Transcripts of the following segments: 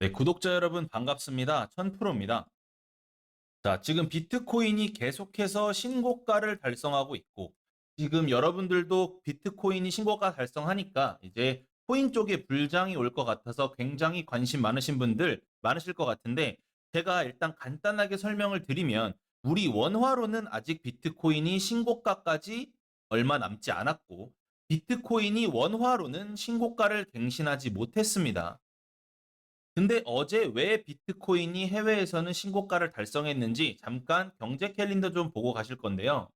네, 구독자 여러분 반갑습니다. 천프로입니다. 자, 지금 비트코인이 계속해서 신고가를 달성하고 있고, 지금 여러분들도 비트코인이 신고가 달성하니까 이제 코인 쪽에 불장이 올 것 같아서 굉장히 관심 많으신 분들 많으실 것 같은데, 제가 일단 간단하게 설명을 드리면, 우리 원화로는 아직 비트코인이 신고가까지 얼마 남지 않았고, 비트코인이 원화로는 신고가를 갱신하지 못했습니다. 근데 어제 왜 비트코인이 해외에서는 신고가를 달성했는지 잠깐 경제 캘린더 좀 보고 가실 건데요.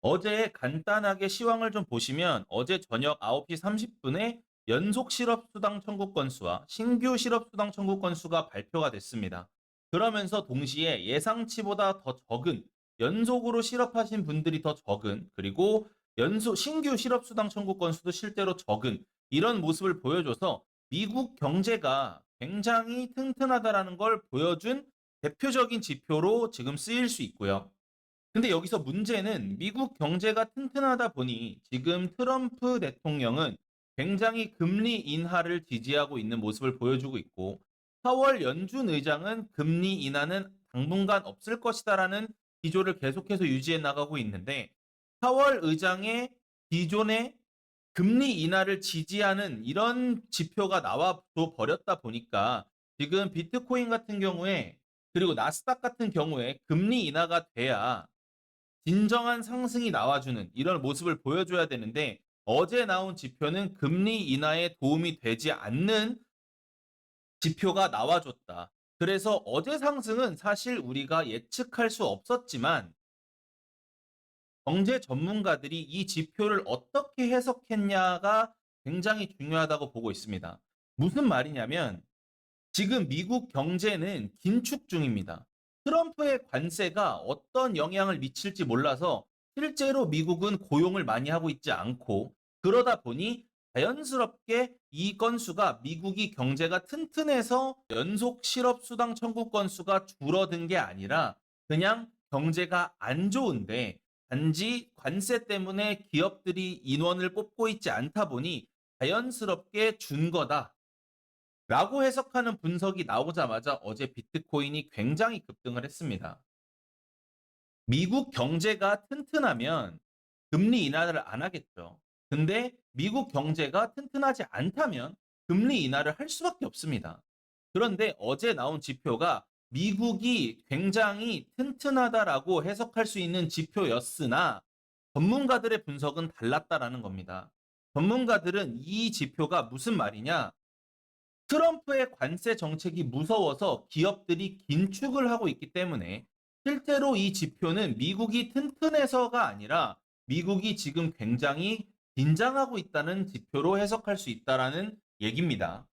어제 간단하게 시황을 좀 보시면 어제 저녁 9시 30분에 연속 실업수당 청구 건수와 신규 실업수당 청구 건수가 발표가 됐습니다. 그러면서 동시에 예상치보다 더 적은 연속으로 실업하신 분들이 더 적은 그리고 연속 신규 실업수당 청구 건수도 실제로 적은 이런 모습을 보여줘서 미국 경제가 굉장히 튼튼하다라는 걸 보여준 대표적인 지표로 지금 쓰일 수 있고요. 근데 여기서 문제는 미국 경제가 튼튼하다 보니 지금 트럼프 대통령은 굉장히 금리 인하를 지지하고 있는 모습을 보여주고 있고 4월 연준 의장은 금리 인하는 당분간 없을 것이다라는 기조를 계속해서 유지해 나가고 있는데 4월 의장의 기존의 금리 인하를 지지하는 이런 지표가 나와 버렸다 보니까 지금 비트코인 같은 경우에 그리고 나스닥 같은 경우에 금리 인하가 돼야 진정한 상승이 나와주는 이런 모습을 보여줘야 되는데 어제 나온 지표는 금리 인하에 도움이 되지 않는 지표가 나와줬다. 그래서 어제 상승은 사실 우리가 예측할 수 없었지만 경제 전문가들이 이 지표를 어떻게 해석했냐가 굉장히 중요하다고 보고 있습니다. 무슨 말이냐면 지금 미국 경제는 긴축 중입니다. 트럼프의 관세가 어떤 영향을 미칠지 몰라서 실제로 미국은 고용을 많이 하고 있지 않고 그러다 보니 자연스럽게 이 건수가 미국이 경제가 튼튼해서 연속 실업수당 청구 건수가 줄어든 게 아니라 그냥 경제가 안 좋은데 단지 관세 때문에 기업들이 인원을 뽑고 있지 않다 보니 자연스럽게 준 거다. 라고 해석하는 분석이 나오자마자 어제 비트코인이 굉장히 급등을 했습니다. 미국 경제가 튼튼하면 금리 인하를 안 하겠죠. 근데 미국 경제가 튼튼하지 않다면 금리 인하를 할 수밖에 없습니다. 그런데 어제 나온 지표가 미국이 굉장히 튼튼하다라고 해석할 수 있는 지표였으나 전문가들의 분석은 달랐다라는 겁니다. 전문가들은 이 지표가 무슨 말이냐? 트럼프의 관세 정책이 무서워서 기업들이 긴축을 하고 있기 때문에 실제로 이 지표는 미국이 튼튼해서가 아니라 미국이 지금 굉장히 긴장하고 있다는 지표로 해석할 수 있다라는 얘기입니다.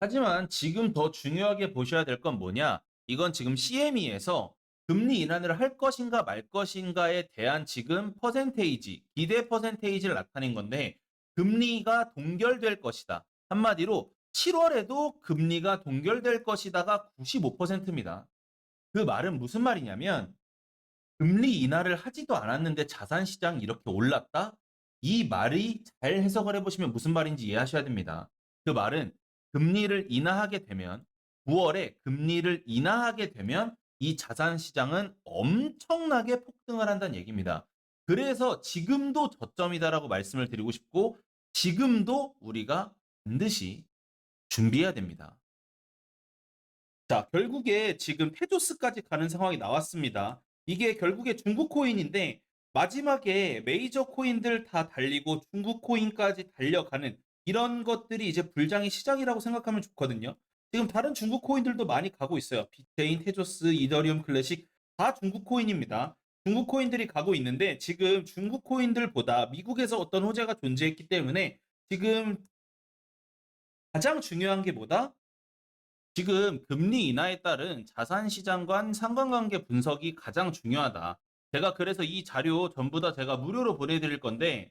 하지만 지금 더 중요하게 보셔야 될 건 뭐냐? 이건 지금 CME에서 금리 인하를 할 것인가 말 것인가에 대한 지금 퍼센테이지, 기대 퍼센테이지를 나타낸 건데 금리가 동결될 것이다. 한마디로 7월에도 금리가 동결될 것이다가 95%입니다. 그 말은 무슨 말이냐면 금리 인하를 하지도 않았는데 자산 시장이 이렇게 올랐다? 이 말이 잘 해석을 해보시면 무슨 말인지 이해하셔야 됩니다. 그 말은 금리를 인하하게 되면 9월에 금리를 인하하게 되면 이 자산 시장은 엄청나게 폭등을 한다는 얘기입니다. 그래서 지금도 저점이다라고 말씀을 드리고 싶고 지금도 우리가 반드시 준비해야 됩니다. 자, 결국에 지금 테조스까지 가는 상황이 나왔습니다. 이게 결국에 중국 코인인데 마지막에 메이저 코인들 다 달리고 중국 코인까지 달려가는 이런 것들이 이제 불장의 시작이라고 생각하면 좋거든요. 지금 다른 중국 코인들도 많이 가고 있어요. 비트인, 테조스, 이더리움 클래식 다 중국 코인입니다. 중국 코인들이 가고 있는데 지금 중국 코인들보다 미국에서 어떤 호재가 존재했기 때문에 지금 가장 중요한 게 뭐다? 지금 금리 인하에 따른 자산 시장과 상관관계 분석이 가장 중요하다. 제가 그래서 이 자료 전부 다 제가 무료로 보내드릴 건데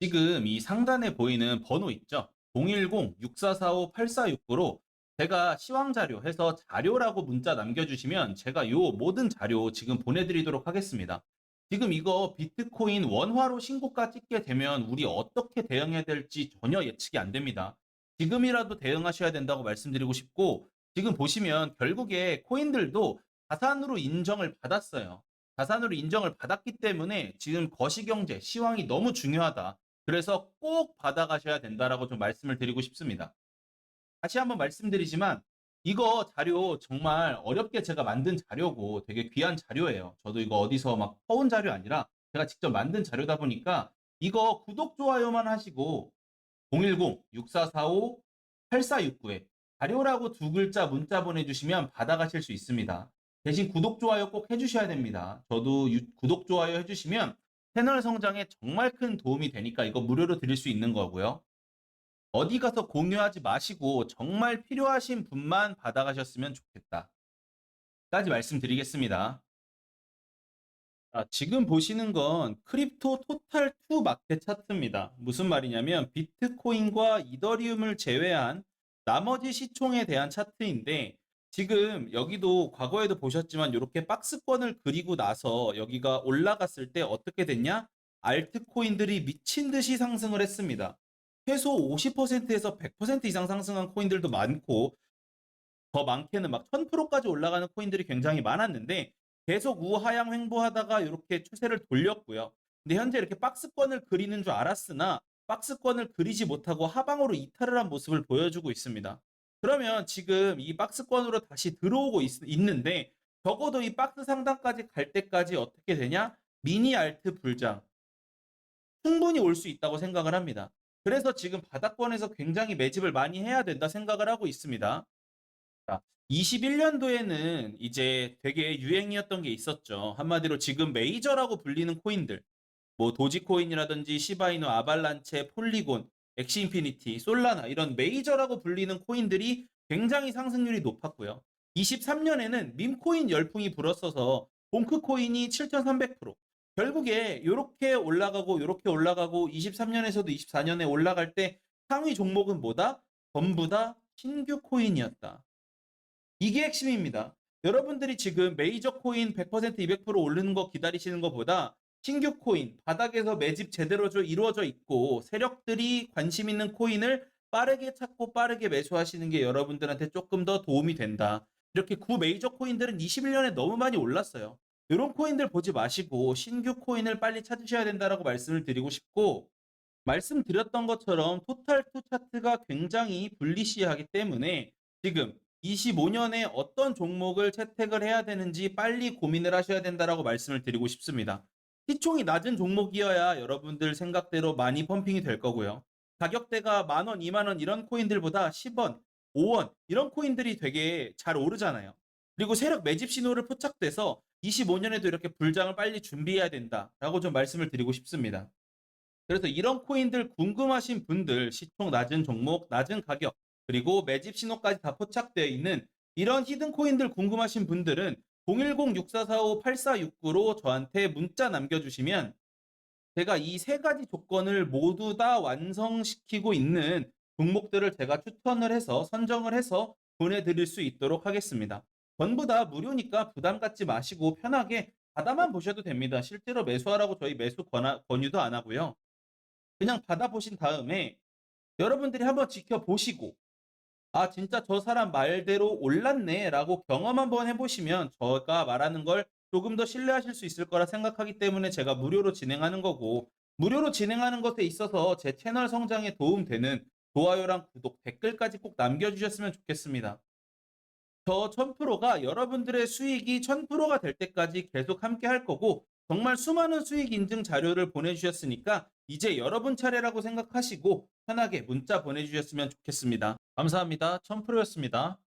지금 이 상단에 보이는 번호 있죠? 010-6445-8469로 제가 시황 자료 해서 자료라고 문자 남겨주시면 제가 요 모든 자료 지금 보내드리도록 하겠습니다. 지금 이거 비트코인 원화로 신고가 찍게 되면 우리 어떻게 대응해야 될지 전혀 예측이 안 됩니다. 지금이라도 대응하셔야 된다고 말씀드리고 싶고 지금 보시면 결국에 코인들도 자산으로 인정을 받았어요. 자산으로 인정을 받았기 때문에 지금 거시경제, 시황이 너무 중요하다. 그래서 꼭 받아가셔야 된다라고 좀 말씀을 드리고 싶습니다. 다시 한번 말씀드리지만 이거 자료 정말 어렵게 제가 만든 자료고 되게 귀한 자료예요. 저도 이거 어디서 막 퍼온 자료 아니라 제가 직접 만든 자료다 보니까 이거 구독, 좋아요만 하시고 010-6445-8469에 자료라고 두 글자 문자 보내주시면 받아가실 수 있습니다. 대신 구독, 좋아요 꼭 해주셔야 됩니다. 저도 유- 구독, 좋아요 해주시면 채널 성장에 정말 큰 도움이 되니까 이거 무료로 드릴 수 있는 거고요. 어디 가서 공유하지 마시고 정말 필요하신 분만 받아가셨으면 좋겠다. 까지 말씀드리겠습니다. 아, 지금 보시는 건 크립토 토탈 투 마켓 차트입니다. 무슨 말이냐면 비트코인과 이더리움을 제외한 나머지 시총에 대한 차트인데 지금 여기도 과거에도 보셨지만 이렇게 박스권을 그리고 나서 여기가 올라갔을 때 어떻게 됐냐? 알트코인들이 미친 듯이 상승을 했습니다. 최소 50%에서 100% 이상 상승한 코인들도 많고 더 많게는 막 1000%까지 올라가는 코인들이 굉장히 많았는데 계속 우하향 횡보하다가 이렇게 추세를 돌렸고요. 근데 현재 이렇게 박스권을 그리는 줄 알았으나 박스권을 그리지 못하고 하방으로 이탈을 한 모습을 보여주고 있습니다. 그러면 지금 이 박스권으로 다시 들어오고 있, 있는데 적어도 이 박스 상단까지 갈 때까지 어떻게 되냐? 미니 알트 불장 충분히 올 수 있다고 생각을 합니다. 그래서 지금 바닥권에서 굉장히 매집을 많이 해야 된다 생각을 하고 있습니다. 자, 21년도에는 이제 되게 유행이었던 게 있었죠. 한마디로 지금 메이저라고 불리는 코인들, 뭐 도지코인이라든지 시바이누, 아발란체, 폴리곤, 엑시 인피니티, 솔라나 이런 메이저라고 불리는 코인들이 굉장히 상승률이 높았고요. 23년에는 밈코인 열풍이 불었어서 봉크 코인이 7,300%. 결국에 이렇게 올라가고 이렇게 올라가고 23년에서도 24년에 올라갈 때 상위 종목은 뭐다? 전부 다 신규 코인이었다. 이게 핵심입니다. 여러분들이 지금 메이저 코인 100% 200% 오르는 거 기다리시는 것보다 신규 코인 바닥에서 매집 제대로 좀 이루어져 있고 세력들이 관심 있는 코인을 빠르게 찾고 빠르게 매수하시는 게 여러분들한테 조금 더 도움이 된다. 이렇게 구 메이저 코인들은 21년에 너무 많이 올랐어요. 이런 코인들 보지 마시고 신규 코인을 빨리 찾으셔야 된다라고 말씀을 드리고 싶고 말씀드렸던 것처럼 토탈 투 차트가 굉장히 불리시하기 때문에 지금 25년에 어떤 종목을 채택을 해야 되는지 빨리 고민을 하셔야 된다라고 말씀을 드리고 싶습니다. 시총이 낮은 종목이어야 여러분들 생각대로 많이 펌핑이 될 거고요. 가격대가 만원, 이만원 이런 코인들보다 10원, 5원 이런 코인들이 되게 잘 오르잖아요. 그리고 세력 매집 신호를 포착돼서 25년에도 이렇게 불장을 빨리 준비해야 된다라고 좀 말씀을 드리고 싶습니다. 그래서 이런 코인들 궁금하신 분들 시총 낮은 종목, 낮은 가격 그리고 매집 신호까지 다 포착되어 있는 이런 히든 코인들 궁금하신 분들은 010-6445-8469로 저한테 문자 남겨주시면 제가 이 세 가지 조건을 모두 다 완성시키고 있는 종목들을 제가 추천을 해서 선정을 해서 보내드릴 수 있도록 하겠습니다. 전부 다 무료니까 부담 갖지 마시고 편하게 받아만 보셔도 됩니다. 실제로 매수하라고 저희 매수 권하, 권유도 안 하고요. 그냥 받아보신 다음에 여러분들이 한번 지켜보시고 아 진짜 저 사람 말대로 올랐네 라고 경험 한번 해보시면 제가 말하는 걸 조금 더 신뢰하실 수 있을 거라 생각하기 때문에 제가 무료로 진행하는 거고 무료로 진행하는 것에 있어서 제 채널 성장에 도움되는 좋아요랑 구독, 댓글까지 꼭 남겨주셨으면 좋겠습니다. 저 1000%가 여러분들의 수익이 1000%가 될 때까지 계속 함께 할 거고 정말 수많은 수익 인증 자료를 보내주셨으니까 이제 여러분 차례라고 생각하시고 편하게 문자 보내주셨으면 좋겠습니다. 감사합니다. 1000%였습니다.